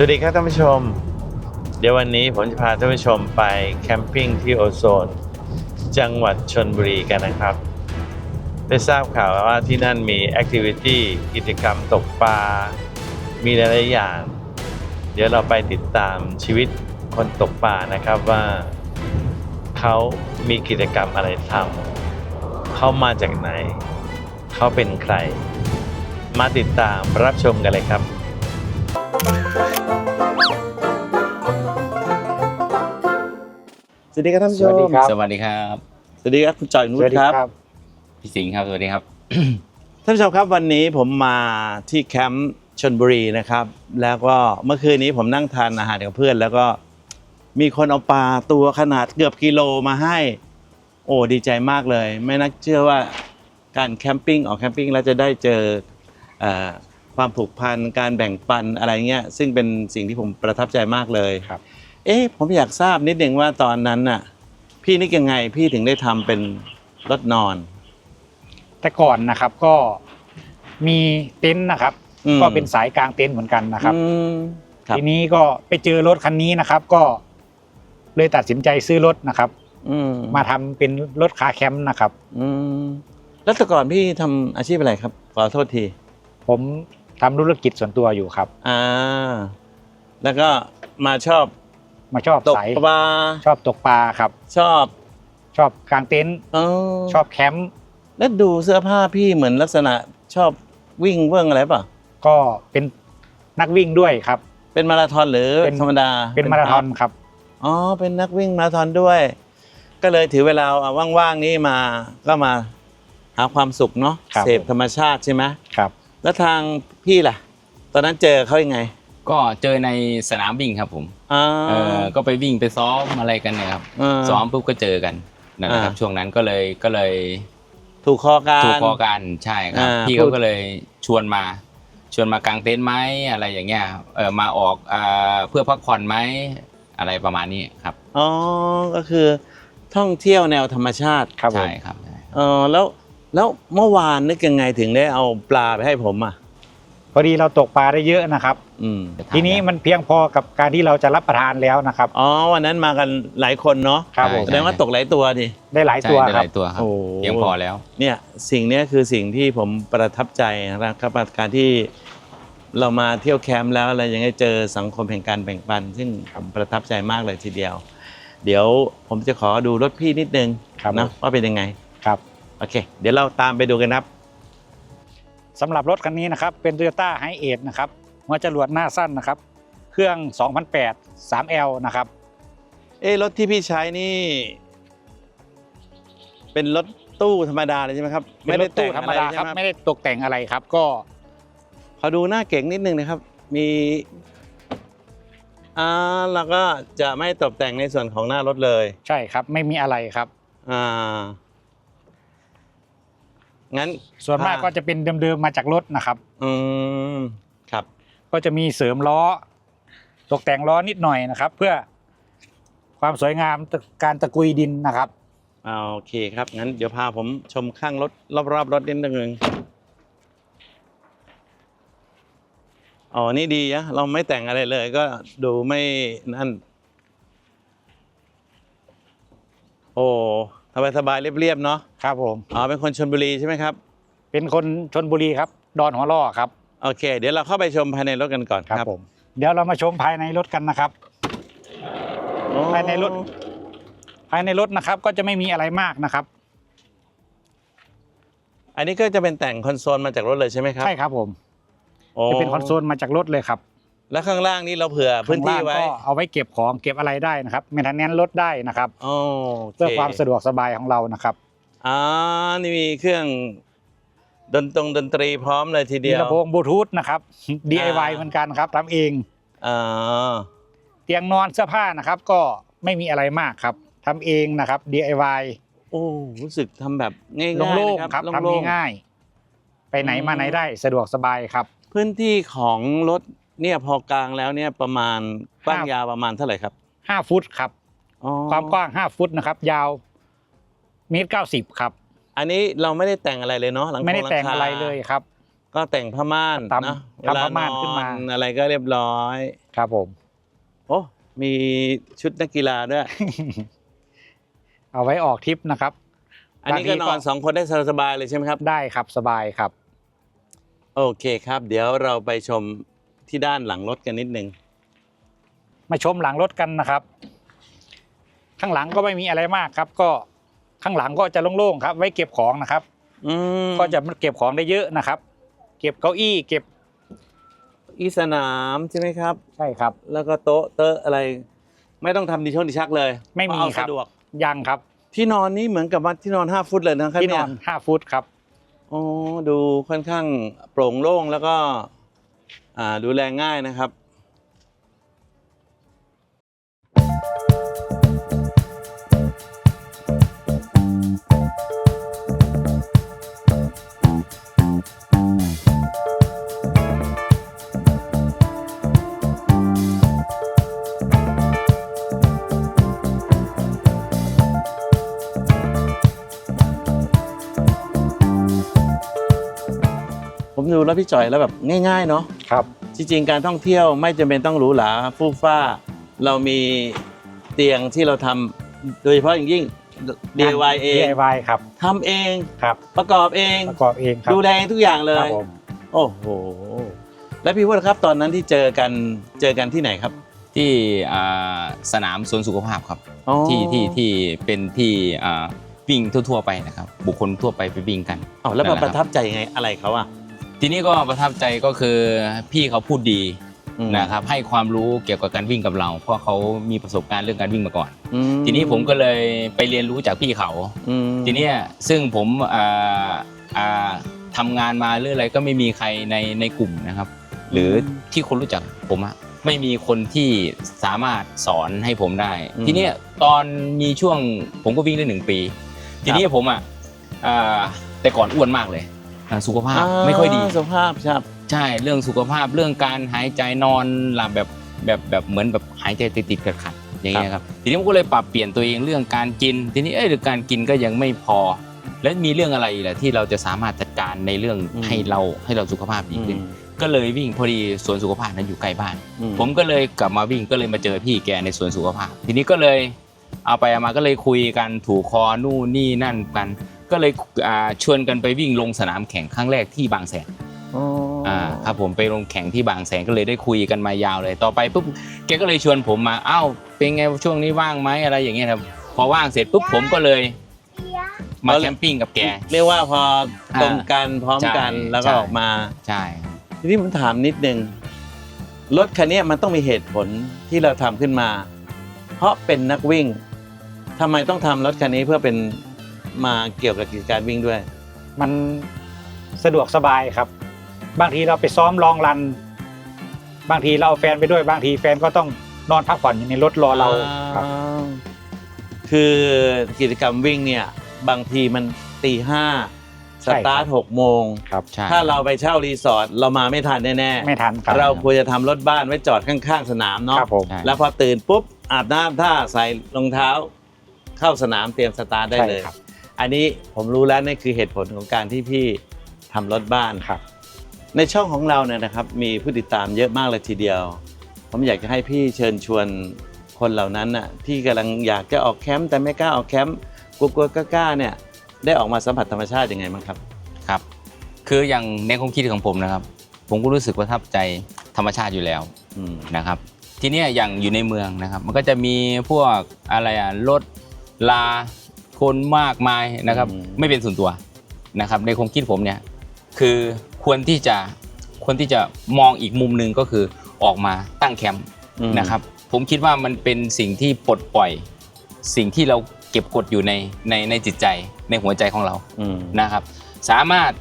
สวัสดีครับท่านผู้ชม เดี๋ยววันนี้ผมจะพาท่านผู้ชมไปแคมปิ้งที่โอโซน จังหวัดชนบุรีกันนะครับ ได้ทราบข่าวว่าที่นั่นมีแอคทิวิตี้กิจกรรมตกปลา มีหลายๆอย่าง เดี๋ยวเราไปติดตามชีวิตคนตกปลานะครับว่า เขามีกิจกรรมอะไรทำเขามาจากไหน เขาเป็นใคร มาติดตามรับชมกันเลยครับ วัสดีครับท่านผู้ชม สวัสดีครับ สวัสดีครับ สวัสดีครับคุณจอยนุชครับ พี่สิงห์ครับ สวัสดีครับ ท่านผู้ชมครับวันนี้ผมมาที่แคมป์ชนบุรีนะครับ แล้วก็เมื่อคืนนี้ผมนั่งทานอาหารกับเพื่อน แล้วก็มีคนเอาปลาตัวขนาดเกือบกิโลมาให้ โอ้ดีใจมากเลย ไม่นักเชื่อว่าการแคมปิ้งออกแคมปิ้งแล้วจะได้เจอเอ่อความผูกพันการแบ่งปันอะไรเงี้ยซึ่งเป็นสิ่งที่ผมประทับใจมากเลยครับ เอ๊ะผมอยากทราบนิดหนึ่งว่าตอนนั้นน่ะ พี่นึกยังไงพี่ถึงได้ทำเป็นรถนอน แต่ก่อนนะครับก็มีเต็นท์นะครับ อืม ก็เป็นสายกลางเต็นท์เหมือนกันนะครับ อืมครับทีนี้ก็ไปเจอรถคันนี้นะครับ ก็เลยตัดสินใจซื้อรถนะครับ อืมมาทำเป็นรถคาร์แคมป์นะครับ อืมแล้วแต่ก่อนพี่ทำอาชีพอะไรครับ ขอโทษที ผมทำธุรกิจส่วนตัวอยู่ครับ อ่า แล้วก็มาชอบ มาชอบตกสายปลาชอบตกปลาครับ ชอบชอบกลางเต็นท์เออชอบแคมป์แล้วดูเสื้อผ้าพี่เหมือนลักษณะชอบวิ่งเบื้องอะไรป่ะ ก็เป็นนักวิ่งด้วยครับ เป็นมาราธอนหรือเป็นธรรมดาเป็นมาราธอนครับอ๋อเป็นนักวิ่งมาราธอนด้วย ก็เลยถือเวลาว่างๆนี้มาก็มาหาความสุขเนาะครับเสพธรรมชาติใช่ไหมครับ แล้วทางพี่ล่ะ ตอนนั้นเจอเขายังไง ก็เจอในสนามวิ่งครับผมอ่า เออก็ไปวิ่งไปซ้อมอะไรกันเนี่ยครับเออซ้อมปุ๊บก็เจอกันนั่นแหละครับอ่าช่วงนั้นก็เลยก็เลย ถูกคอกันถูกคอกันใช่ครับอ่าพี่พูเขาดก็เลยชวนมาชวนมากางเต็นท์ไหมอะไรอย่างเงี้ยครับเออมาออกอ่าเพื่อพักผ่อนไหมอะไรประมาณนี้ครับอ๋อก็คือท่องเที่ยวแนวธรรมชาติครับผมใช่ครับเออแล้วแล้วเมื่อวานนึกยังไงถึงได้เอาปลาไปให้ผมอะ พอดีเราตกปลาได้เยอะนะครับ อืมทีนี้มันเพียงพอกับการที่เราจะรับประทานแล้วนะครับ อ๋อวันนั้นมากันหลายคนเนาะครับผมแสดงว่าตกหลายตัวดิได้หลายใช่ตัวได้คหรับลายตัวครับโอ้เพียงพอแล้ว เนี่ยสิ่งเนี้ยคือสิ่งที่ผมประทับใจนะครับการที่เรามาเที่ยวแคมป์แล้วอะไรยังไงเจอสังคมแห่งการแบ่งปัน ซึ่งผมประทับใจมากเลยทีเดียว เดี๋ยวผมจะขอดูรถพี่นิดนึงครับนะว่าเป็นยังไงครับโอเค เดี๋ยวเราตามไปดูกันครับ สำหรับรถคันนี้นะครับเป็น Toyota h i a c e นะครับหัวจรวดหน้าสั้นนะครับ เครื่อง 2008 3L นะครับ เอ้รถที่พี่ใช้นี่ เป็นรถตู้ธรรมดาเลยใช่ไหมครับเป็นรถตู้ธรรมดาอะไใช่ครับไหมไม่ได้ตกแต่งอะไรครับ ก็ขอดูหน้าเก่งนิดนึงนะครับ มีอ่าแล้วก็จะไม่ตกแต่งในส่วนของหน้ารถเลย ใช่ครับ ไม่มีอะไรครับ อ่า งั้นส่วนมากอ่าก็จะเป็นเดิมๆมาจากรถนะครับ อืมครับ ก็จะมีเสริมล้อ ตกแต่งล้อนิดหน่อยนะครับ เพื่อความสวยงามการตะกุยดินนะครับอ่าโอเคครับงั้นเดี๋ยวพาผมชมข้างรถรอบๆรถนิดนึงอ๋อนี่ดีอะเราไม่แต่งอะไรเลย ก็ดูไม่นั่น โอ้สบายสบายๆเรียบๆเนาะ ครับผมอ๋อเป็นคนชนบุรีใช่ไหมครับ เป็นคนชนบุรีครับ ดอนหัวล่อครับ โอเค เดี๋ยวเราเข้าไปชมภายในรถกันก่อนครับผม เดี๋ยวเรามาชมภายในรถกันนะครับโอ้ภายในรถ ภายในรถนะครับ ก็จะไม่มีอะไรมากนะครับ อันนี้ก็จะเป็นแต่งคอนโซลมาจากรถเลยใช่ไหมครับ ใช่ครับผมโอ้จะเป็นคอนโซลมาจากรถเลยครับแล้วข้างล่างนี้เราเผื่อพื้นที่ข้างไว้ล่างก็เอาไว้เก็บของเก็บอะไรได้นะครับเมนเทนแนนรถได้นะครับโอ้โเพื่อความสะดวกสบายของเรานะครับ อ่านี่มีเครื่องดนตรงดนตรีพร้อมเลยทีมีเดียวลำโพงบลูทูธนะครับ DIY อ่าเหมือนกันครับทำเองอ่าเตียงนอนเสื้อผ้านะครับ ก็ไม่มีอะไรมากครับทำเองนะครับ DIY โอ้รู้สึกทำแบบง่ายๆโล่งนะๆครับโล่ทำง่ายๆไปไหนมาไหนได้สะดวกสบายครับ พื้นที่ของรถเนี่ยพอกลางแล้วเนี่ยประมาณกว้างห้ายยาวประมาณเท่าไหร่ครับ5 ฟุตครับ อ๋อความกว้าง 5 ฟุตนะครับ ยาว เมตรเก้าสิบครับ อันนี้เราไม่ได้แต่งอะไรเลยเนาะหลังคาไม่ได้แต่งหลัคาอะไรเลยครับ ก็แต่งผ้าม่านทำนะทำผ้าม่านขึ้นมาเวลอะไรก็เรียบร้อย ครับผม โอ้มีชุดนักกีฬาด้วย เอาไว้ออกทริปนะครับ อันนี้ก็นอนสองคนได้สบายๆเลยใช่ไหมครับ ได้ครับสบายครับ โอเคครับ เดี๋ยวเราไปชมที่ด้านหลังรถกันนิดนึง มาชมหลังรถกันนะครับ ข้างหลังก็ไม่มีอะไรมากครับ ก็ ข้างหลังก็จะโล่งๆครับ ไว้เก็บของนะครับอืมก็จะเก็บของได้เยอะนะครับ เก็บเก้าอี้ เก็บอีสนามใช่ไหมครับ ใช่ครับ แล้วก็โต๊ะเตอะอะไร ไม่ต้องทำดิช่องดิชักเลย ไม่มีเอาครับสะดวกยังครับ ที่นอนนี้เหมือนกับว่าที่นอน5ฟุตเลยนะครับที่นเนี่อยน5ฟุตครับโอ้ดูค่อนข้างโปร่งโล่งแล้วก็อ่าดูแลง่ายนะครับ ดูแล้วพี่จ่อยแล้วแบบง่าย ๆ เนาะครับ จริงๆ การท่องเที่ยวไม่จำเป็นต้องหรูหราฟู่ฟ้า เรามีเตียงที่เราทำโดยเฉพาะอย่างยิ่ง DIY เอง DIY ครับทำเองครับ ประกอบเอง ประกอบเองครับดูแลเองทุกอย่างเลครับยผมโอ้โห แล้วพี่พูดครับตอนนั้นที่เจอกันเจอกันที่ไหนครับที่อ่าสนามสวนสุขภาพครับ อ๋อที่ที่ที่เป็นที่อ่าวิ่งทั่วๆไปนะครับ บุคคลทั่วไปไปวิ่งกันอ้าวแล้วมานั่นปแหละระทับใจยังไงอะไรเขาอะ ทีนี้ก็ประทับใจก็คือพี่เขาพูดดีอืม นะครับ ให้ความรู้เกี่ยวกับการวิ่งกับเรา เพราะเขามีประสบการณ์เรื่องการวิ่งมาก่อน อืมทีนี้ผมก็เลยไปเรียนรู้จากพี่เขา อืมทีเนี้ยซึ่งผมอ่าอ่าทำงานมาเรื่องอะไรก็ไม่มีใครในในกลุ่มนะครับ หรือที่คนรู้จักผมอะไม่มีคนที่สามารถสอนให้ผมได้ ทีเนี้ยตอนมีช่วงผมก็วิ่งได้หนึ่งปี ทีนี้ผมอะอ่าแต่ก่อนอ้วนมากเลย อ่าสุขภาพไม่ค่อยดี สุขภาพครับใช่เรื่องสุขภาพเรื่องการหายใจนอนหลับแบบแบบแบบเหมือนแบบหายใจติดติดขัดขัดๆอย่างเงี้ยครับทีนี้ผมก็เลยปรับเปลี่ยนตัวเองเรื่องการกิน ทีนี้เอ้ยหรือการกินก็ยังไม่พอ แล้วมีเรื่องอะไรอีกล่ะที่เราจะสามารถจัดการในเรื่องอืมให้เราให้เราสุขภาพดีขึ้นก็เลยวิ่งพอดีสวนสุขภาพนั้นอยู่ใกล้บ้านอืผมก็เลยกลับมาวิ่งก็เลยมาเจอพี่แกในสวนสุขภาพ ทีนี้ก็เลยเอาไปเอามาก็เลยคุยกันถูกคอนู่นนี่นั่นกัน ก็เลยอ่าชวนกันไปวิ่งลงสนามแข่งครั้งแรกที่บางแสนอ๋อออ่าครับผมไปลงแข่งที่บางแสนก็เลยได้คุยกันมายาวเลย ต่อไปปุ๊บแกก็เลยชวนผมมาอ้าวเป็นไงช่วงนี้ว่างไหมอะไรอย่างเงี้ยครับพอว่างเสร็จปุ๊บผมก็เลยมาแคมปิ้งกับแก เรียกว่าพอตรงกันพร้อมกันใช่แล้วก็ใช่ออกมาใช่ทีนี้ผมถามนิดนึงรถคันนี้มันต้องมีเหตุผลที่เราทำขึ้นมา เพราะเป็นนักวิ่งทำไมต้องทำรถคันนี้เพื่อเป็น มาเกี่ยวกับกิจการวิ่งด้วย มันสะดวกสบายครับ บางทีเราไปซ้อมลองรัน บางทีเราเอาแฟนไปด้วยบางทีแฟนก็ต้องนอนพักผ่อนอยู่ในรถรอเราครับ อ่าคือกิจกรรมวิ่งเนี่ย บางทีมันตีห้าสใช่ครับ ตาร์ทหกโมง ครับใช่ ถ้าเราไปเช่ารีสอร์ทเรามาไม่ทันแน่ไม่ทันครับๆ เราควรจะทำรถบ้านไว้จอดข้างๆสนามเนาะ ครับผม ใช่ แล้วพอตื่นปุ๊บอาบน้ำท่าใส่รองเท้า เข้าสนามเตรียมสตาร์ทได้ใช่เลยครับ อันนี้ผมรู้แล้วนี่คือเหตุผลของการที่พี่ทำรถบ้าน ครับ ในช่องของเราเนี่ยนะครับ มีผู้ติดตามเยอะมากเลยทีเดียว ผมอยากจะให้พี่เชิญชวนคนเหล่านั้นน่ะที่กำลังอยากจะออกแคมป์แต่ไม่กล้าออกแคมป์กลัวๆกล้าๆเนี่ยได้ออกมาสัมผัสธรรมชาติยังไงบ้างครับ ครับ คืออย่างในความคิดของผมนะครับ ผมก็รู้สึกประทับใจธรรมชาติอยู่แล้วอืม นะครับ ทีเนี้ยอย่างอยู่ในเมืองนะครับ มันก็จะมีพวกอะไรอะรถลา คนมากมายนะครับไม่เป็นส่วนตัวนะครับ ในความคิดผมเนี่ยคือควรที่จะควรที่จะมองอีกมุมหนึ่งก็คือออกมาตั้งแคมป์ อืม นะครับผมคิดว่ามันเป็นสิ่งที่ปลดปล่อย สิ่งที่เราเก็บกดอยู่ในในในจิตใจในหัวใจของเราอืมนะครับ สามารถ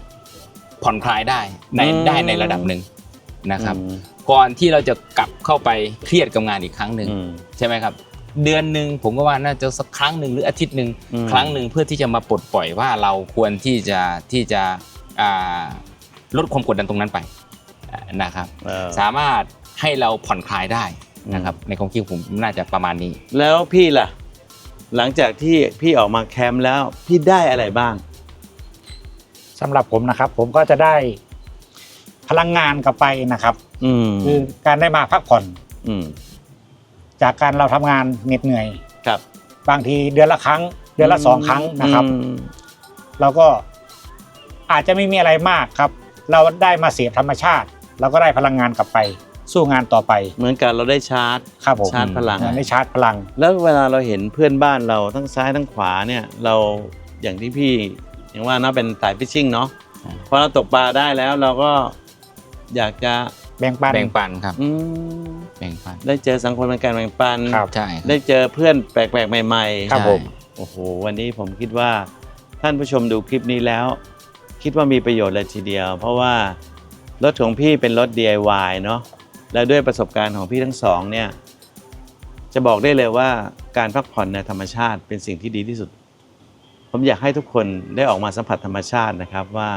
ผ่อนคลายได้ในอืม ได้ในระดับหนึ่งนะครับอืมก่อนที่เราจะกลับเข้าไปเครียดกับงานอีกครั้งหนึ่งอืม ใช่ไหมครับ เดือนหนึ่งผมก็ว่าน่าจะสักครั้งหนึ่งหรืออาทิตย์หนึ่งอืมครั้งหนึ่งเพื่อที่จะมาปลดปล่อยว่าเราควรที่จะที่จะอ่าลดความกดดันตรงนั้นไปอ่านะครับเออสามารถให้เราผ่อนคลายได้นะครับในความคิดผมน่าจะประมาณนี้ แล้วพี่ล่ะ หลังจากที่พี่ออกมาแคมป์แล้วพี่ได้อะไรบ้างสำหรับผมนะครับ ผมก็จะได้พลังงานกลับไปนะครับ อืมคือการได้มาพักผ่อนอืม จากการเราทำงานเหน็ดเหนื่อยครับ บางทีเดือนละครั้ง เดือนละสองครั้งนะครับอืมเราก็อาจจะไม่มีอะไรมากครับ เราได้มาเสียธรรมชาติ เราก็ได้พลังงานกลับไป สู้งานต่อไป เหมือนกับเราได้ชาร์จครับผมชาร์จพลังได้ชาร์จพลัง แล้วเวลาเราเห็นเพื่อนบ้านเราทั้งซ้ายทั้งขวาเนี่ย เราอย่างที่พี่อย่างว่านะเป็นสายฟิชชิ่งเนาะอ่าพอเราตกปลาได้แล้วเราก็อยากจะแบ่งปันแบ่งปันครับอืม แบ่งปันได้เจอสังคมเป็นการแบ่งปัน ครับใช่ครับ ได้เจอเพื่อนแปลกๆ ใหม่ๆ ครับผม โอ้โห วันนี้ผมคิดว่าท่านผู้ชมดูคลิปนี้แล้ว คิดว่ามีประโยชน์เลยทีเดียว เพราะว่ารถของพี่เป็นรถ DIY เนาะและด้วยประสบการณ์ของพี่ทั้งสองเนี่ยจะบอกได้เลยว่าการพักผ่อนในธรรมชาติเป็นสิ่งที่ดีที่สุด ผมอยากให้ทุกคนได้ออกมาสัมผัสธรรมชาตินะครับว่า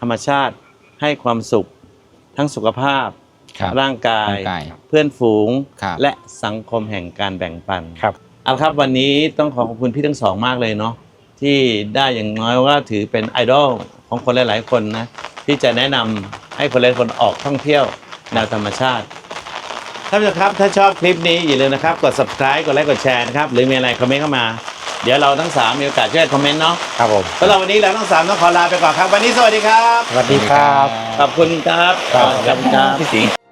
ธรรมชาติให้ความสุข ทั้งสุขภาพค รับร่างกายร่างกาย เพื่อนฝูงครับและสังคมแห่งการแบ่งปันครับเอาละครับวันนี้ต้องขอขอบคุณพี่ทั้งสองมากเลยเนาะที่ได้อย่างน้อยว่าถือเป็นไอดอลของคนหลาย ๆ คนนะที่จะแนะนำให้คนหลายๆคนออกท่องเที่ยวแนวธรรมชาติท่านผู้ชมครับถ้าชอบคลิปนี้อย่าลืมนะครับกด subscribe กดไลค์กดแชร์นะครับหรือมีอะไรคอมเมนต์เข้ามาเดี๋ยวเราทั้งสามมีโอกาสช่วยคอมเมนต์เนาะครับผมสำหรับวันนี้เราทั้งสามต้องขอลาไปก่อนครับวันนี้สวัสดีครับ สวัสดีครับ ขอบคุณครับครับขอบคุณครับพี่สิงห์